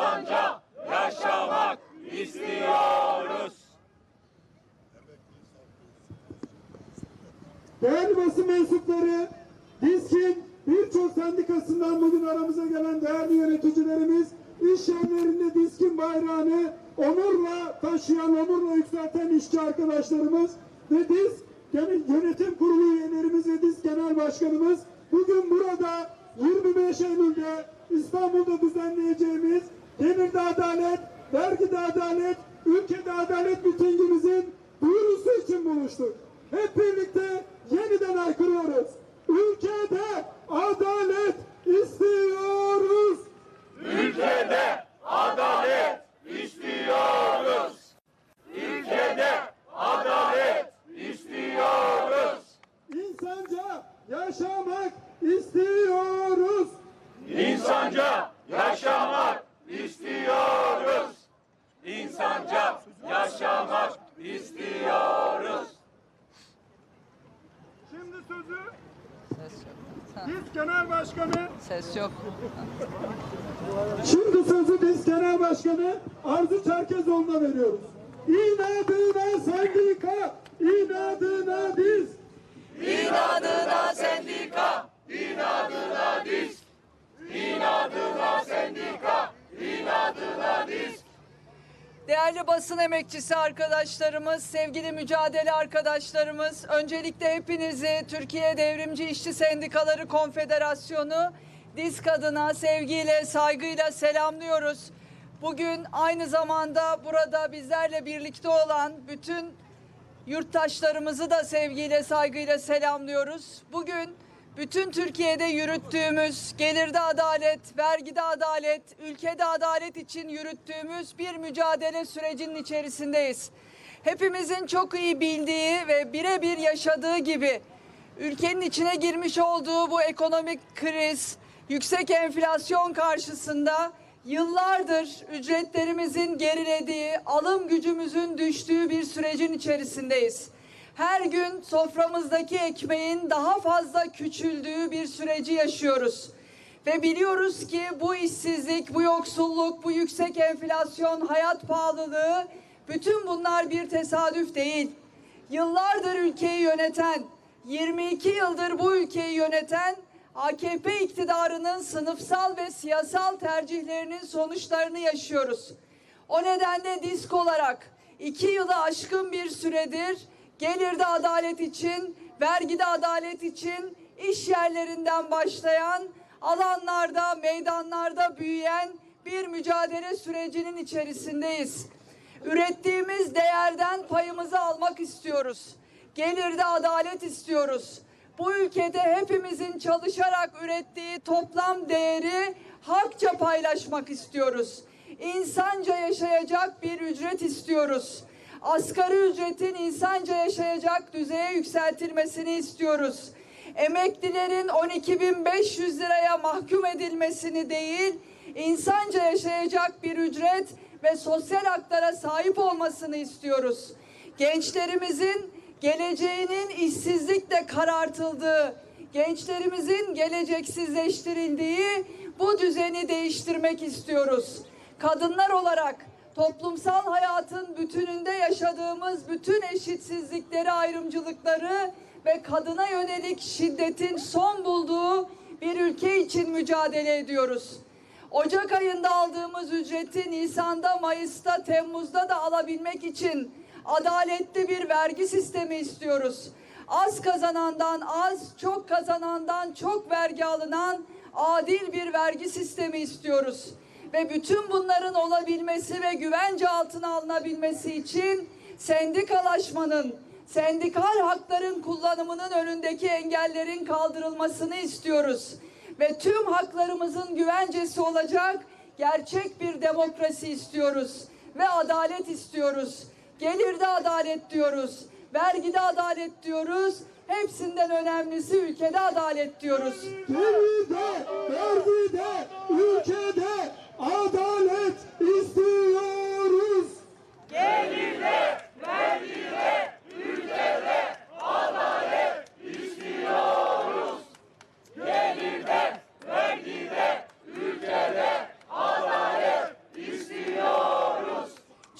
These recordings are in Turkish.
İnsanca yaşamak istiyoruz. Değerli basın mensupları, DİSK'in birçok sendikasından bugün aramıza gelen değerli yöneticilerimiz, iş yerlerinde DİSK'in bayrağını onurla taşıyan, onurla yükselten işçi arkadaşlarımız ve DİSK Yönetim Kurulu üyelerimiz ve DİSK Genel Başkanımız bugün burada 25 Eylül'de İstanbul'da düzenleyeceğimiz Gelirde Adalet, Vergide Adalet, Ülkede Adalet mitingimizin duyurusu için buluştuk. Hep birlikte yeniden haykırıyoruz. Ülkede adalet istiyoruz. Ülkede adalet istiyoruz. Ülkede adalet istiyoruz. İnsanca yaşamak istiyoruz. İnsanca yaşamak istiyoruz. İnsanca yaşamak istiyoruz. Şimdi sözü Ses yok. Biz genel başkanı Ses yok. Şimdi sözü biz Genel Başkanı Arzu Çerkezoğlu'na veriyoruz. İnadına sendika, inadına biz. İnadına sendika, İnadına diz. İnadına sendika. İnadına diz. Değerli basın emekçisi arkadaşlarımız, sevgili mücadele arkadaşlarımız, öncelikle hepinizi Türkiye Devrimci İşçi Sendikaları Konfederasyonu DİSK adına sevgiyle, saygıyla selamlıyoruz. Bugün aynı zamanda burada bizlerle birlikte olan bütün yurttaşlarımızı da sevgiyle, saygıyla selamlıyoruz. Bugün bütün Türkiye'de yürüttüğümüz gelirde adalet, vergide adalet, ülkede adalet için yürüttüğümüz bir mücadele sürecinin içerisindeyiz. Hepimizin çok iyi bildiği ve birebir yaşadığı gibi ülkenin içine girmiş olduğu bu ekonomik kriz, yüksek enflasyon karşısında yıllardır ücretlerimizin gerilediği, alım gücümüzün düştüğü bir sürecin içerisindeyiz. Her gün soframızdaki ekmeğin daha fazla küçüldüğü bir süreci yaşıyoruz. Ve biliyoruz ki bu işsizlik, bu yoksulluk, bu yüksek enflasyon, hayat pahalılığı bütün bunlar bir tesadüf değil. Yıllardır ülkeyi yöneten, 22 yıldır bu ülkeyi yöneten AKP iktidarının sınıfsal ve siyasal tercihlerinin sonuçlarını yaşıyoruz. O nedenle disk olarak iki yılı aşkın bir süredir gelirde adalet için, vergide adalet için iş yerlerinden başlayan, alanlarda, meydanlarda büyüyen bir mücadele sürecinin içerisindeyiz. Ürettiğimiz değerden payımızı almak istiyoruz. Gelirde adalet istiyoruz. Bu ülkede hepimizin çalışarak ürettiği toplam değeri hakça paylaşmak istiyoruz. İnsanca yaşayacak bir ücret istiyoruz. Asgari ücretin insanca yaşayacak düzeye yükseltilmesini istiyoruz. Emeklilerin 12.500 liraya mahkum edilmesini değil, insanca yaşayacak bir ücret ve sosyal haklara sahip olmasını istiyoruz. Gençlerimizin geleceğinin işsizlikle karartıldığı, gençlerimizin geleceksizleştirildiği bu düzeni değiştirmek istiyoruz. Kadınlar olarak toplumsal hayatın bütününde yaşadığımız bütün eşitsizlikleri, ayrımcılıkları ve kadına yönelik şiddetin son bulduğu bir ülke için mücadele ediyoruz. Ocak ayında aldığımız ücreti Nisan'da, Mayıs'ta, Temmuz'da da alabilmek için adaletli bir vergi sistemi istiyoruz. Az kazanandan az, çok kazanandan çok vergi alınan adil bir vergi sistemi istiyoruz. Ve bütün bunların olabilmesi ve güvence altına alınabilmesi için sendikalaşmanın, Sendikal hakların kullanımının önündeki engellerin kaldırılmasını istiyoruz. Ve tüm haklarımızın güvencesi olacak gerçek bir demokrasi istiyoruz. Ve adalet istiyoruz. Gelirde adalet diyoruz. Vergide adalet diyoruz. Hepsinden önemlisi ülkede adalet diyoruz. Geride, vergide, ülkede adalet istiyoruz.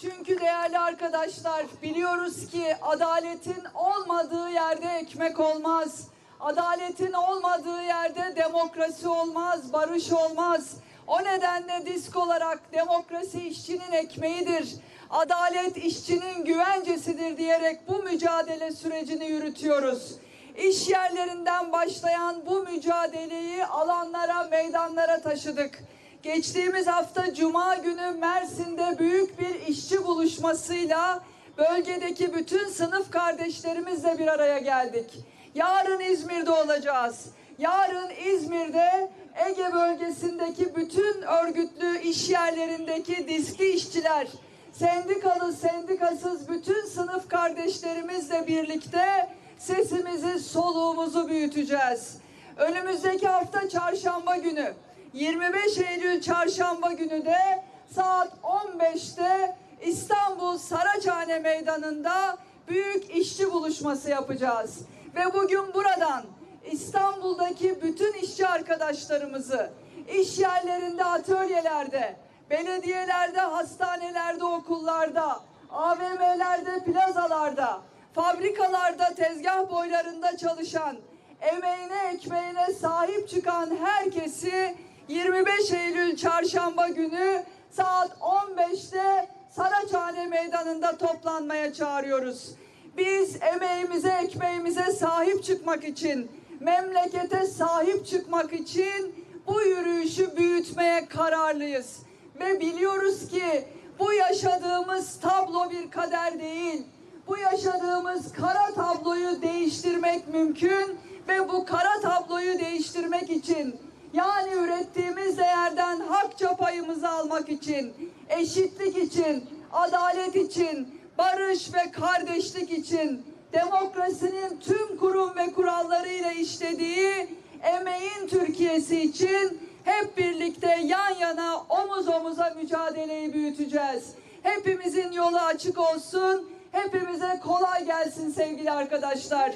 Çünkü değerli arkadaşlar biliyoruz ki adaletin olmadığı yerde ekmek olmaz. Adaletin olmadığı yerde demokrasi olmaz, barış olmaz. O nedenle disk olarak demokrasi işçinin ekmeğidir. Adalet işçinin güvencesidir diyerek bu mücadele sürecini yürütüyoruz. İş yerlerinden başlayan bu mücadeleyi alanlara, meydanlara taşıdık. Geçtiğimiz hafta Cuma günü Mersin'de büyük bir işçi buluşmasıyla bölgedeki bütün sınıf kardeşlerimizle bir araya geldik. Yarın İzmir'de olacağız. Yarın İzmir'de Ege bölgesindeki bütün örgütlü iş yerlerindeki diski işçiler, sendikalı, sendikasız bütün sınıf kardeşlerimizle birlikte sesimizi, soluğumuzu büyüteceğiz. Önümüzdeki hafta çarşamba günü 25 Eylül çarşamba günü de saat 15'te İstanbul Saraçhane Meydanı'nda büyük işçi buluşması yapacağız. Ve bugün buradan İstanbul'daki bütün işçi arkadaşlarımızı iş yerlerinde, atölyelerde, belediyelerde, hastanelerde, okullarda, AVM'lerde, plazalarda, fabrikalarda, tezgah boylarında çalışan, emeğine, ekmeğine sahip çıkan herkesi 25 Eylül çarşamba günü saat 15'te Saraçhane Meydanı'nda toplanmaya çağırıyoruz. Biz emeğimize, ekmeğimize sahip çıkmak için, memlekete sahip çıkmak için bu yürüyüşü büyütmeye kararlıyız. Ve biliyoruz ki bu yaşadığımız tablo bir kader değil. Bu yaşadığımız kara tabloyu değiştirmek mümkün ve bu kara tabloyu değiştirmek için yani ürettiğimiz değerden hakça payımızı almak için, eşitlik için, adalet için, barış ve kardeşlik için, demokrasinin tüm kurum ve kurallarıyla işlediği emeğin Türkiye'si için hep birlikte yan yana omuz omuza mücadeleyi büyüteceğiz. Hepimizin yolu açık olsun. Hepimize kolay gelsin sevgili arkadaşlar.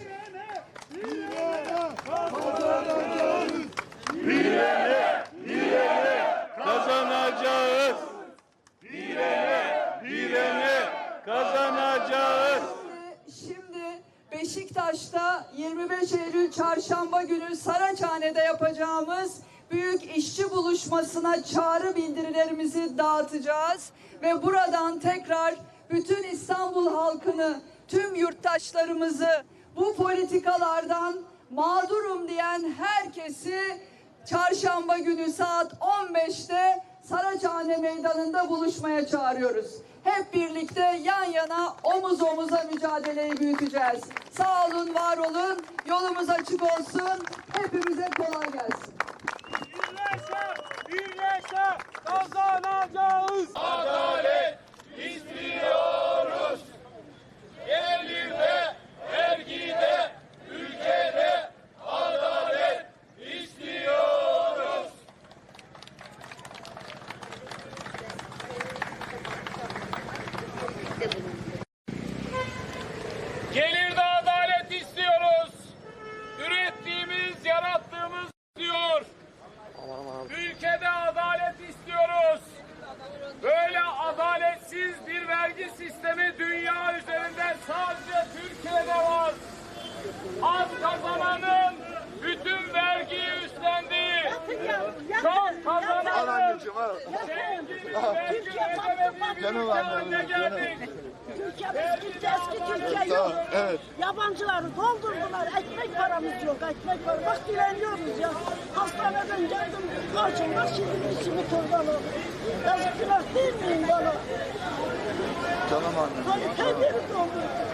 Kazanacağız. Direne, direne kazanacağız. Şimdi Beşiktaş'ta 25 Eylül çarşamba günü Saraçhane'de yapacağımız büyük işçi buluşmasına çağrı bildirilerimizi dağıtacağız ve buradan tekrar bütün İstanbul halkını, tüm yurttaşlarımızı bu politikalardan mağdurum diyen herkesi çarşamba günü saat 15'te Saraçhane Meydanı'nda buluşmaya çağırıyoruz. Hep birlikte yan yana omuz omuza mücadeleyi büyüteceğiz. Sağ olun, var olun. Yolumuz açık olsun. Hepimize kolay gelsin. Birleşe, birleşe kazanacağız. Adalet istiyoruz. Gelirde, vergide, ülkede adalet istiyoruz. Gelirde adalet istiyoruz. Ürettiğimiz, yarattığımız diyor. Ülkede adalet istiyoruz. Böyle adaletsiz bir vergi sistemi dünya üzerinde sadece Türkiye'de var. Az kazananın bütün vergiyi üstlendiği, çok kazananın ülke haline geldik. Türkiye biz gitti eski Türkiye yok. evet. Yabancıları doldurdular. Ekmek paramız yok. Ekmek var. Bak dileniyoruz ya. Hastaneden geldim. Karşımda şimdi bir simit oradalı. Yazık günah değil miyim bana? Canım annem. Hani kendini doldurdu.